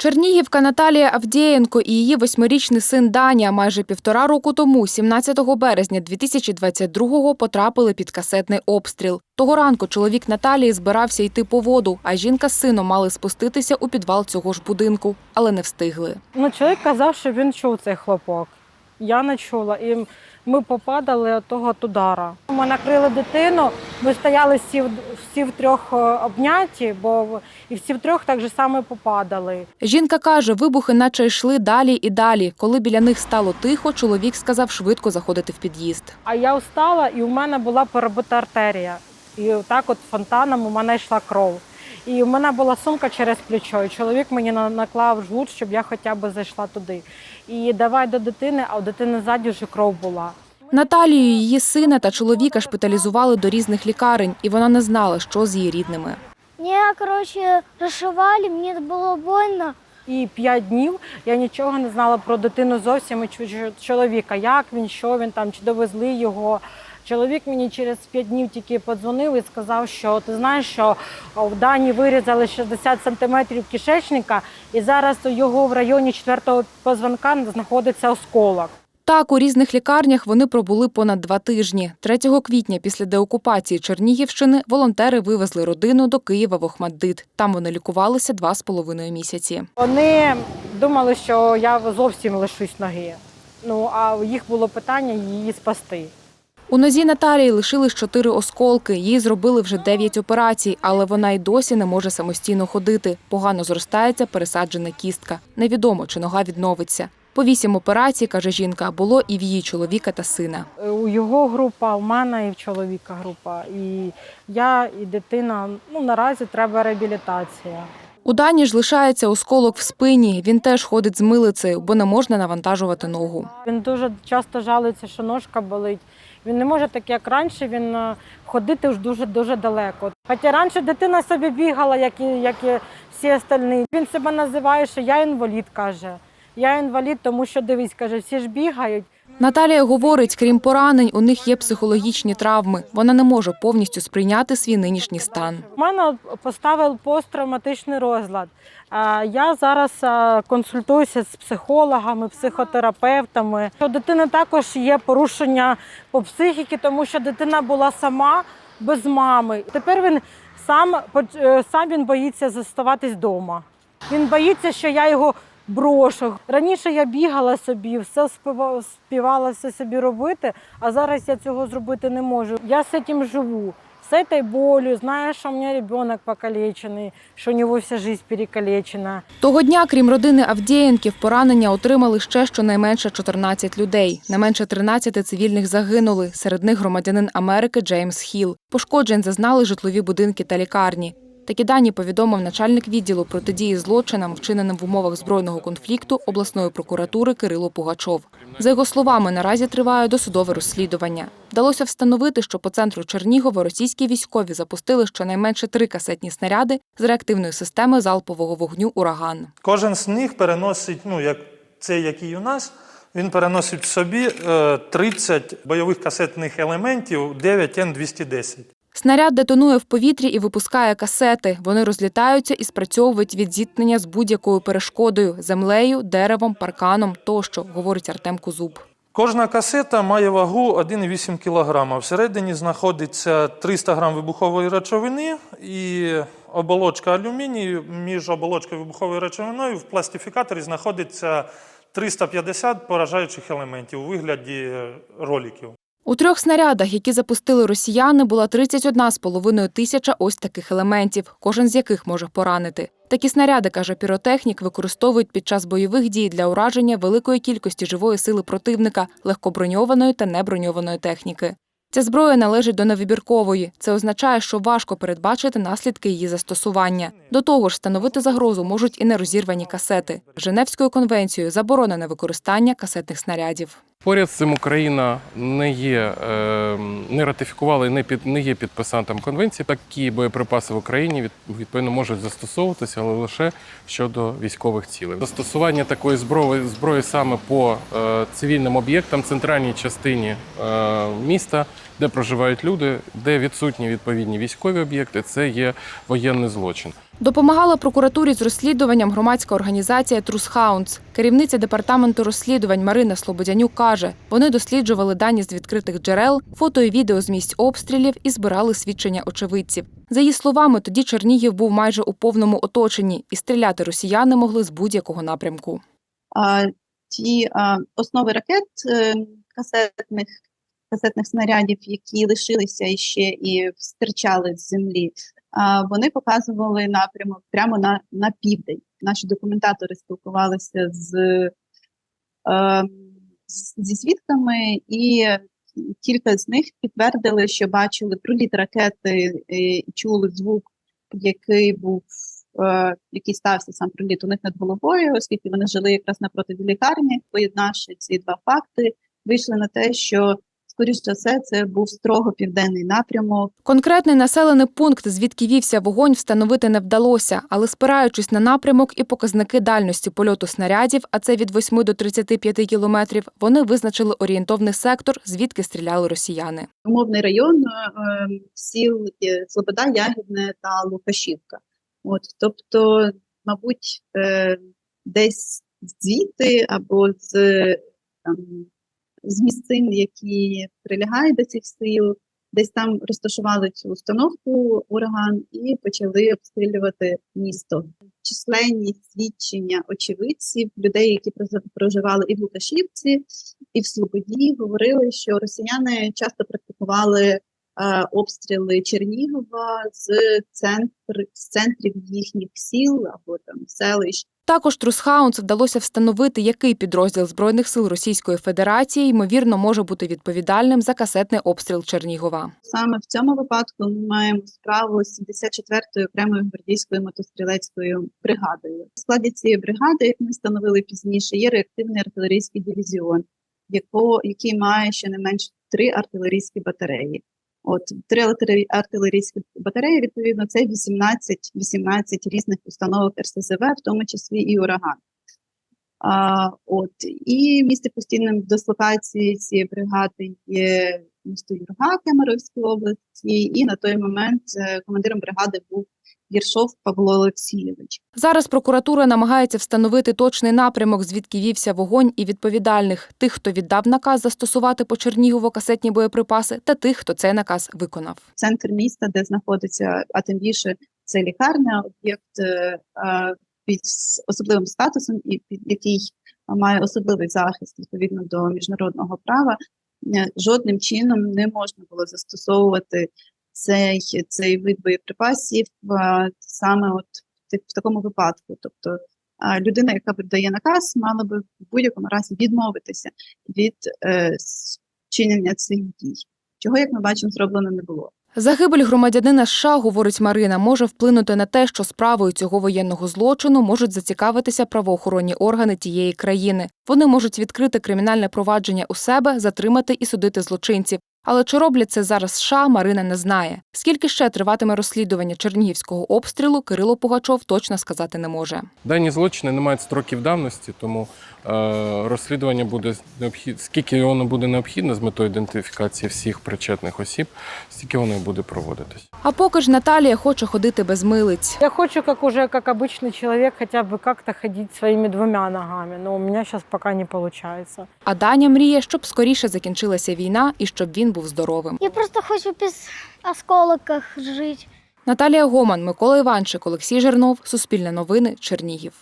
Чернігівка Наталія Авдієнко і її восьмирічний син Даня майже півтора року тому, 17 березня 2022-го, потрапили під касетний обстріл. Того ранку чоловік Наталії збирався йти по воду, а жінка з сином мали спуститися у підвал цього ж будинку, але не встигли. Ну, чоловік казав, що він чув цей хлопок. Я не чула. І ми попадали від того от удара. Ми накрили дитину, ми стояли всі, в- всі втрьох е, обняті, бо в- і всі втрьох так же само попадали. Жінка каже, вибухи наче йшли далі і далі. Коли біля них стало тихо, чоловік сказав швидко заходити в під'їзд. А я встала, і у мене була перебита артерія. І так от фонтаном у мене йшла кров. І у мене була сумка через плечо, і чоловік мені на- наклав жгут, щоб я хоча б зайшла туди. І давай до дитини, а у дитини ззаді вже кров була. Наталію, її сина та чоловіка шпиталізували до різних лікарень, і вона не знала, що з її рідними. Меня, короче, расшивали, мне это было больно. І п'ять днів я нічого не знала про дитину зовсім і чоловіка, як він, що він там, чи довезли його. Чоловік мені через п'ять днів тільки подзвонив і сказав, що ти знаєш, що в Дані вирізали 60 сантиметрів кишечника, і зараз у його в районі четвертого позвонка знаходиться осколок. Так, у різних лікарнях вони пробули понад два тижні. 3 квітня, після деокупації Чернігівщини, волонтери вивезли родину до Києва в Охмаддит. Там вони лікувалися два з половиною місяці. Вони думали, що я зовсім лишусь ноги. Ну а їх було питання її спасти. У нозі Наталії лишились чотири осколки. Їй зробили вже дев'ять операцій, але вона й досі не може самостійно ходити. Погано зростається пересаджена кістка. Невідомо, чи нога відновиться. По вісім операцій, каже жінка, було і в її чоловіка та сина. У його група, у мене і в чоловіка група. І я, і дитина. Ну наразі треба реабілітація. У Дані ж лишається осколок в спині. Він теж ходить з милицею, бо не можна навантажувати ногу. Він дуже часто жалується, що ножка болить. Він не може так, як раніше, він е, ходити вже дуже дуже далеко. Хоча раніше дитина собі бігала, як і, як і всі остальні. Він себе називає, що я інвалід, каже. Я інвалід, тому що дивись, каже, всі ж бігають. Наталія говорить, крім поранень, у них є психологічні травми. Вона не може повністю сприйняти свій нинішній стан. У мене поставив посттравматичний розлад. Я зараз консультуюся з психологами, психотерапевтами. У дитини також є порушення по психіці, тому що дитина була сама без мами. Тепер він сам е, сам він боїться заставатись вдома. Він боїться, що я його брошу. Раніше я бігала собі, все співала все собі робити, а зараз я цього зробити не можу. Я з цим живу. С этой болью, зная, что у меня ребенок покалеченный, что у него вся жизнь перекалечена. Того дня, крім родини Авдієнків, поранення отримали ще щонайменше 14 людей. Не менше 13 цивільних загинули. Серед них громадянин Америки Джеймс Хіл. Пошкоджень зазнали житлові будинки та лікарні. Такі дані повідомив начальник відділу протидії злочинам, вчиненим в умовах збройного конфлікту обласної прокуратури Кирило Пугачов. За його словами, наразі триває досудове розслідування. Вдалося встановити, що по центру Чернігова російські військові запустили щонайменше три касетні снаряди з реактивної системи залпового вогню Ураган. Кожен з них переносить, ну як цей, який у нас, він переносить в собі е, 30 бойових касетних елементів 9 Н210. Снаряд детонує в повітрі і випускає касети. Вони розлітаються і спрацьовують від зіткнення з будь-якою перешкодою землею, деревом, парканом тощо, говорить Артем Кузуб. Кожна касета має вагу 1,8 кг. Всередині знаходиться 300 грам вибухової речовини і оболочка алюмінію. Між оболочкою вибуховою речовиною в пластифікаторі знаходиться 350 поражаючих елементів у вигляді роліків. У трьох снарядах, які запустили росіяни, була 31,5 тисяча ось таких елементів, кожен з яких може поранити. Такі снаряди, каже піротехнік, використовують під час бойових дій для ураження великої кількості живої сили противника, легкоброньованої та неброньованої техніки. Ця зброя належить до невибіркової. Це означає, що важко передбачити наслідки її застосування. До того ж, становити загрозу можуть і нерозірвані касети. Женевською конвенцією заборонене використання касетних снарядів. Поряд з цим Україна не є е, не ратифікувала і не під не є підписантом конвенції. Такі боєприпаси в Україні від, відповідно можуть застосовуватися, але лише щодо військових цілей. Застосування такої зброї зброї саме по е, цивільним об'єктам, центральній частині е, міста де проживають люди, де відсутні відповідні військові об'єкти, це є воєнний злочин. Допомагала прокуратурі з розслідуванням громадська організація Трусхаунс. Керівниця департаменту розслідувань Марина Слободянюк каже, вони досліджували дані з відкритих джерел, фото і відео з місць обстрілів і збирали свідчення очевидців. За її словами, тоді Чернігів був майже у повному оточенні, і стріляти росіяни могли з будь-якого напрямку. а, ті а, основи ракет е, касетних, касетних снарядів, які лишилися іще і стирчали з землі, вони показували напрямок прямо на, на південь. Наші документатори спілкувалися з, е, зі свідками, і кілька з них підтвердили, що бачили проліт ракети е, і чули звук, який був е, який стався сам приліт у них над головою, оскільки вони жили якраз напроти лікарні. Поєднавши ці два факти, вийшли на те, що скоріш за все це був строго південний напрямок. Конкретний населений пункт, звідки вівся вогонь, встановити не вдалося, але спираючись на напрямок і показники дальності польоту снарядів, а це від 8 до 35 кілометрів, вони визначили орієнтовний сектор, звідки стріляли росіяни. Умовний район е, е, сіл е, Слобода, Ягідне та Лукашівка. От, тобто, мабуть, е, десь звідти або з, там, з місцин, які прилягають до цих сил, десь там розташували цю установку ураган і почали обстрілювати місто. Численні свідчення очевидців, людей, які проживали і в Лукашівці, і в Слободі, говорили, що росіяни часто практикували е, обстріли Чернігова з центр з центрів їхніх сіл або там селищ. Також Трусхаунс вдалося встановити, який підрозділ збройних сил Російської Федерації ймовірно може бути відповідальним за касетний обстріл Чернігова. Саме в цьому випадку ми маємо справу з 74-ю окремою гвардійською мотострілецькою бригадою. У складі цієї бригади, як ми встановили пізніше, є реактивний артилерійський дивізіон, який має щонайменш три артилерійські батареї. От три артилері- артилерійські батареї, відповідно, це 18, 18 різних установок РСЗВ, в тому числі і ураган. А, от, і місце постійної дислокації цієї бригади є місто Юрга Кемеровської області, і на той момент е, командиром бригади був Єршов Павло Олексійович. Зараз прокуратура намагається встановити точний напрямок, звідки вівся вогонь і відповідальних тих, хто віддав наказ застосувати по Чернігову касетні боєприпаси, та тих, хто цей наказ виконав. Центр міста, де знаходиться, а тим більше це лікарня, об'єкт е, під особливим статусом, і під який має особливий захист відповідно до міжнародного права. Е, Жодним чином не можна було застосовувати цей, цей вид боєприпасів саме от в так- в такому випадку. Тобто людина, яка видає наказ, мала би в будь-якому разі відмовитися від е, с- цих дій. Чого, як ми бачимо, зроблено не було. Загибель громадянина США, говорить Марина, може вплинути на те, що справою цього воєнного злочину можуть зацікавитися правоохоронні органи тієї країни. Вони можуть відкрити кримінальне провадження у себе, затримати і судити злочинців. Але чи роблять це зараз США, Марина не знає. Скільки ще триватиме розслідування чернігівського обстрілу, Кирило Пугачов точно сказати не може. Дані злочини не мають строків давності, тому е, розслідування буде необхід... скільки воно буде необхідно з метою ідентифікації всіх причетних осіб, стільки воно і буде проводитись. А поки ж Наталія хоче ходити без милиць. Я хочу, как уже как обычный человек, хотя бы как-то ходить своими двумя ногами, но у меня сейчас пока не получается. А Даня мріє, щоб скоріше закінчилася війна і щоб він був здоровим. Я просто хочу без осколках жити. Наталія Гоман, Микола Іванчик, Олексій Жернов, Суспільне новини, Чернігів.